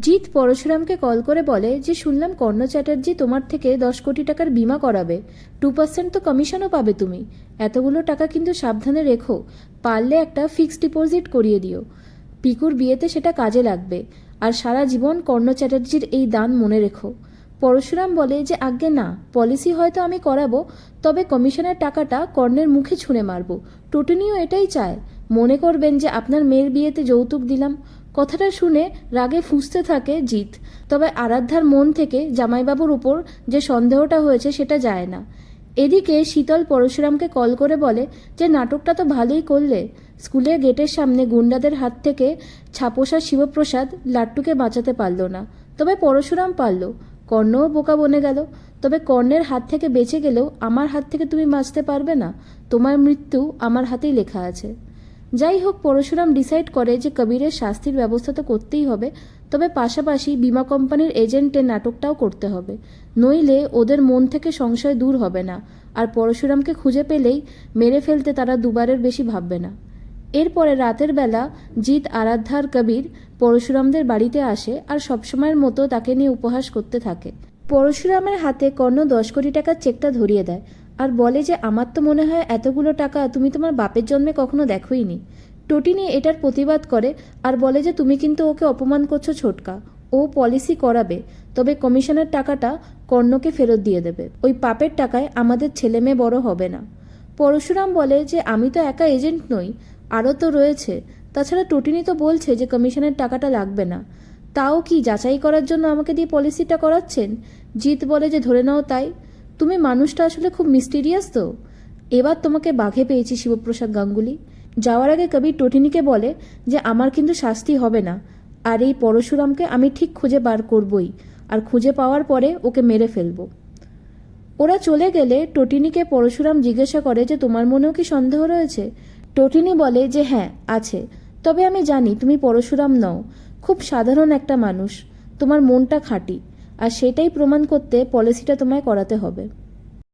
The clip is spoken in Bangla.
জিৎ পরশুরামকে কল করে বলে যে, শুনলাম কর্ণ চ্যাটার্জি তোমার থেকে দশ কোটি টাকার বিমা করাবে। টু পার্সেন্ট তো কমিশনও পাবে তুমি। এতগুলো টাকা কিন্তু সাবধানে রেখো। পারলে একটা ফিক্সড ডিপোজিট করিয়ে দিও। পিকুর বিয়েতে সেটা কাজে লাগবে। আর সারা জীবন কর্ণ চ্যাটার্জির এই দান মনে রেখো। পরশুরাম বলে যে, আজ্ঞে না, পলিসি হয়তো আমি করাবো, তবে কমিশনের টাকাটা কর্ণের মুখে ছুঁড়ে মারবো। টোটনিও এটাই চায়। মনে করবেন যে, আপনার মেয়ের বিয়েতে যৌতুক দিলাম। কথাটা শুনে রাগে ফুঁসতে থাকে জিৎ। তবে আরাধ্যার মন থেকে জামাইবাবুর উপর যে সন্দেহটা হয়েছে সেটা যায় না। এদিকে শীতল পরশুরামকে কল করে বলে যে, নাটকটা তো ভালোই করলে। স্কুলের গেটের সামনে গুন্ডাদের হাত থেকে ছাপোষা শিবপ্রসাদ লাট্টুকে বাঁচাতে পারল না। তবে পরশুরাম পারল। কর্ণও বোকা বনে গেল। তবে কর্ণের হাত থেকে বেঁচে গেলেও আমার হাত থেকে তুমি বাঁচতে পারবে না। তোমার মৃত্যু আমার হাতেই লেখা আছে। যাই হোক পরশুরাম ডিসাইড করে যে কবিরের শাস্তির ব্যবস্থা তো করতেই হবে, তবে পাশাপাশি বিমা কোম্পানির এজেন্টের নাটকটাও করতে হবে। নইলে ওদের মন থেকে সংশয় দূর হবে না, আর পরশুরামকে খুঁজে পেলেই মেরে ফেলতে তারা দুবারের বেশি ভাববে না। এরপরে রাতের বেলা জিৎ আরাধ্যার কবির পরশুরামদের বাড়িতে আসে আর সবসময়ের মতো তাকে নিয়ে উপহাস করতে থাকে। পরশুরামের হাতে কর্ণ দশ কোটি টাকার চেকটা ধরিয়ে দেয় আর বলে যে, আমার তো মনে হয় এতগুলো টাকা তুমি তোমার বাপের জন্মে কখনো দেখোইনি। টটিনি এটার প্রতিবাদ করে আর বলে যে, তুমি কিন্তু ওকে অপমান করছ ছোটকা। ও পলিসি করাবে, তবে কমিশনের টাকাটা কর্ণকে ফেরত দিয়ে দেবে। ওই পাপের টাকায় আমাদের ছেলে মেয়ে বড় হবে না। পরশুরাম বলে যে, আমি তো একা এজেন্ট নই, আরও তো রয়েছে। তাছাড়া টটিনি তো বলছে যে, কমিশনের টাকাটা লাগবে না। তাও কি যাচাই করার জন্য আমাকে দিয়ে পলিসিটা করাচ্ছেন? জিৎ বলে যে, ধরে নাও তাই। তুমি মানুষটা আসলে খুব মিস্টিরিয়াস তো? এবার তোমাকে বাঘে পেয়েছি শিবপ্রসাদ গাঙ্গুলি। যাওয়ার আগে কবি টটিনিকে বলে যে, আমার কিন্তু শাস্তি হবে না। আর এই পরশুরামকে আমি ঠিক খুঁজে বার করবই। আর খুঁজে পাওয়ার পরে ওকে মেরে ফেলব। ওরা চলে গেলে টটিনিকে পরশুরাম জিজ্ঞাসা করে যে, তোমার মনেও কি সন্দেহ রয়েছে? টটিনি বলে যে হ্যাঁ আছে। তবে আমি জানি তুমি পরশুরাম নও। খুব সাধারণ একটা মানুষ। তোমার মনটা খাঁটি। আর সেটাই প্রমাণ করতে পলিসিটা তোমায় করাতে হবে।